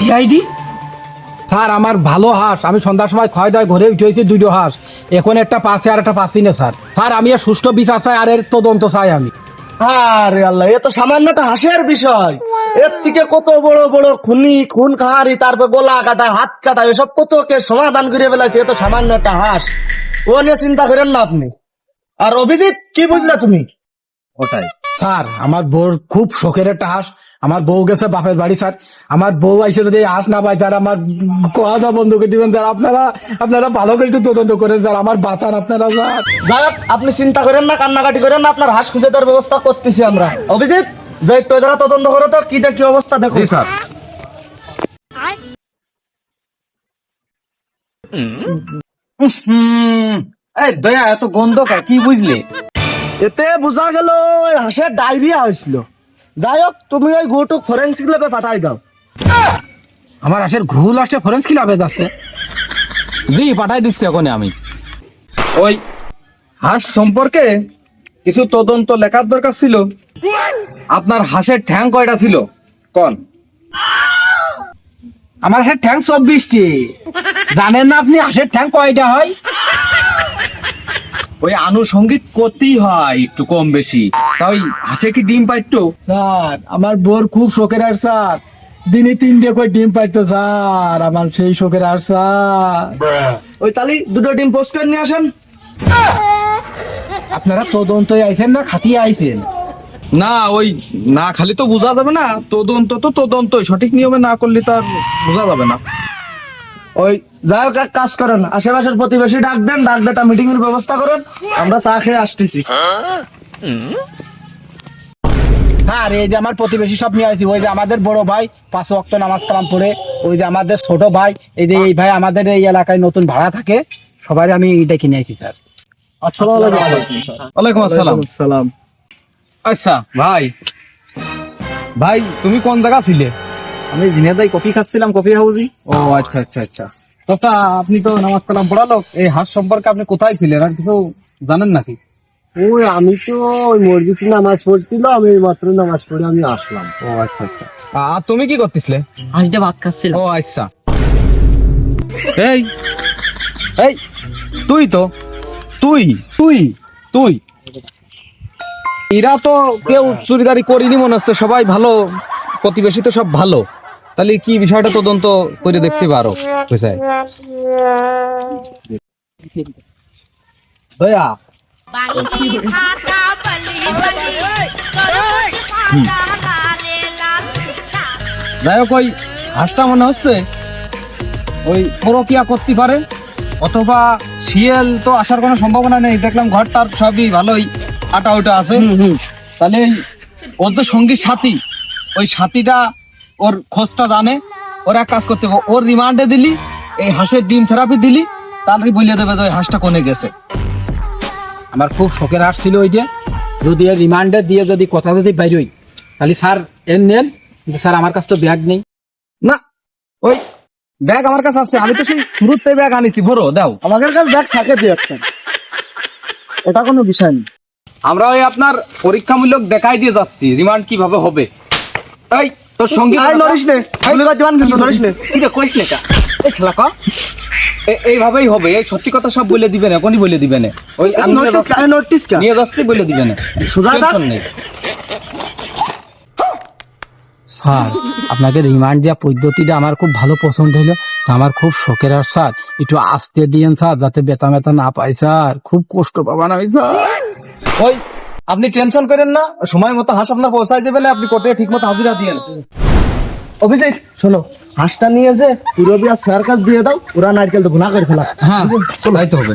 CID sir আমার ভালো হাঁস। আমি সন্ধ্যার সময় খয় দায় ঘরে উঠে হয়েছি দুটো হাঁস। এখন একটা পাশে আর একটা পাচ্ছি না স্যার। স্যার আমি আর সুষ্ঠু বিচার চাই আর এর তদন্ত চাই আমি। আরে আল্লাহ এ তো সামান্য একটা হাসির বিষয়। এর থেকে কত বড় বড় খুনি খুন খাহারি তারপর গলা কাটা হাত কাটা এসব কত কে সমাধান করে ফেলাছে এ তো সামান্য একটা হাঁস। ও নিয়ে চিন্তা করেন না আপনি। আর অভিজিৎ কি বুঝলা তুমি? ওটাই। স্যার আমার বউর খুব শখের একটা হাঁস। আমার বউ গেছে বাপের বাড়ি স্যার। আমার বউ আইসে যদি হাঁস না পাই স্যার আমার কথা বন্ধ করে দিবেন স্যার। আপনারা আপনারা ভালো করে একটু তদন্ত করেন স্যার। আমার বাঁচান আপনারা স্যার। যাই আপনি চিন্তা করেন না কান্নাকাটি করেন না আপনার হাঁস খুঁজে দেওয়ার ব্যবস্থা করতেছি আমরা। অভিজিৎ যে একটু ওই জায়গা তদন্ত করো তো কিটা কি অবস্থা দেখো। স্যার। এই দয়া এত গন্ধ কা কি বুঝলে? এতে বোঝা গেল ওই হাঁসের ডায়রিয়া হয়েছিল। যাই হোক তুমি ওই গোটু ফরেন্সিক ল্যাবে পাঠাই দাও। আমার হাঁসের ঘুল আসছে ফরেন্স কি লাভে যাচ্ছে। জি পাঠাই দিচ্ছি এখন আমি। ওই হাঁস সম্পর্কে কিছু তদন্ত লেখার দরকার ছিল। আপনার হাঁসের ঠ্যাং কয়টা ছিল? কন। আমার হাঁসের ঠ্যাং চব্বিশটি। জানেন না আপনি হাঁসের ঠ্যাং কয়টা হয়? ওই আনুষঙ্গিক করতেই হয় একটু কম বেশি। তা ওই হাঁসে কি ডিম পাইতো? স্যার আমার বোর খুব শখের আর স্যার। দিনে তিনটে করে ডিম পাইতো স্যার। আমার সেই শখের আর স্যার। ওই তালি দুটো ডিম পোস্ট করে নিয়ে আসেন। আপনারা তদন্ত আইছেন না খাটিয়ে আইছেন? না ওই না খালি তো বোঝা যাবে না তদন্ত তো তদন্ত সঠিক নিয়মে না করলে তার বোঝা যাবে না। ওই যাই হোক এক কাজ করেন আশেপাশের প্রতিবেশী ডাক দেন ডাক দেটা মিটিং এর ব্যবস্থা করেন আমরা চা খেয়ে আসতেছি। স্যার এই যে আমার প্রতিবেশী সব নিয়ে আইছি ওই যে আমাদের বড় ভাই পাঁচ ওয়াক্ত নামাজ কালাম পড়ে ওই যে আমাদের ছোট ভাই এই যে এই ভাই আমাদের এই এলাকায় নতুন ভাড়া থাকে সবাই আমি এটা কিনে আইছি স্যার। ওয়ালাইকুম আসসালাম। সালাম আচ্ছা ভাই। ভাই তুমি কোন জায়গা ছিলে? আমি জিনেদাই কফি খাচ্ছিলাম কফি হাউজি ও আচ্ছা আচ্ছা আচ্ছা। চাচা আপনি তো নামাজ কালাম পড়ালো এই হাঁস সম্পর্কে আপনি কোথায় ছিলেন? আর কিছু জানেন নাকি? ওই আমি তো ওই মসজিদে নামাজ পড়ছিল আমি মাত্র নামাজ পড়ে আমি আসলাম। ও আচ্ছা আচ্ছা। আর তুমি কি করতেছিলে? হাঁসটা ভাত খাচ্ছিল। ও আচ্ছা। এই এই তুই তো তুই তুই তুই। এরা তো কেউ চুরিদারি করিনি মনে হচ্ছে সবাই ভালো প্রতিবেশী তো সব ভালো। তাহলে কি বিষয়টা তদন্ত করে দেখতে পারো? বুঝায় দয়া যাই ওই হাঁসটা মনে হচ্ছে ওই পরকিয়া করতে পারে অথবা শিয়াল তো আসার কোনো সম্ভাবনা নেই। দেখলাম ঘরটার সবই ভালোই আটা ওটা আছে। তাহলে ওর যে সঙ্গী সাথী ওই সাথীটা ওর খোঁজটা জানে ওর এক কাজ করতে হবে ওর রিমান্ডে দিলি এই হাঁসের ডিম থেরাপি দিলি তাহলে বলিয়ে দেবে যে ওই হাঁসটা কোনে গেছে। আমার খুব শখের হাঁস ছিল ওই যে যদি এর রিমান্ডে দিয়ে যদি কথা যদি বাইরই তাহলে স্যার এর নেন কিন্তু স্যার আমার কাছে তো ব্যাগ নেই। না ওই ব্যাগ আমার কাছে আছে আমি তো সেই শুরুতে ব্যাগ আনিছি বড় দাও। আমাদের কাছে ব্যাগ থাকে দুই একটা এটা কোনো বিষয় নেই আমরা ওই আপনার পরীক্ষামূলক দেখাই দিয়ে যাচ্ছি রিমান্ড কীভাবে হবে। এই তোর সঙ্গী আই নরিস নে। গুলি করে দিবান কিন্তু নরিস নে। কি রে কইস না কা এই ছেলে কা? এইভাবেই হবে। এই সত্যি কথা সব বলে দিবেন এখনই বলে দিবেন ওই নোটিস নিয়ে যাচ্ছি। বলে দিবেন সুজা টেনশন নেই। স্যার আপনাকে রিমান্ড দেওয়া পদ্ধতিটা আমার খুব ভালো পছন্দ হলো। আমার খুব শখের আর স্যার। একটু আসতে দিয়েন স্যার যাতে বেতা মেতা না পাই স্যার। খুব কষ্ট পাবান আমি স্যার। ওই আপনি টেনশন করেন না সময় মতো হাঁস আপনার পৌঁছায় যাবে আপনি কোর্টে ঠিক মতো হাজিরা দিয়ে অভিজিৎ শোনো হাঁসটা নিয়ে যে পুরো বিয়া স্যার কাছ দিয়ে দাও ওরা নারকেল তো গুণা করে ফেলা হ্যাঁ চলো হবে।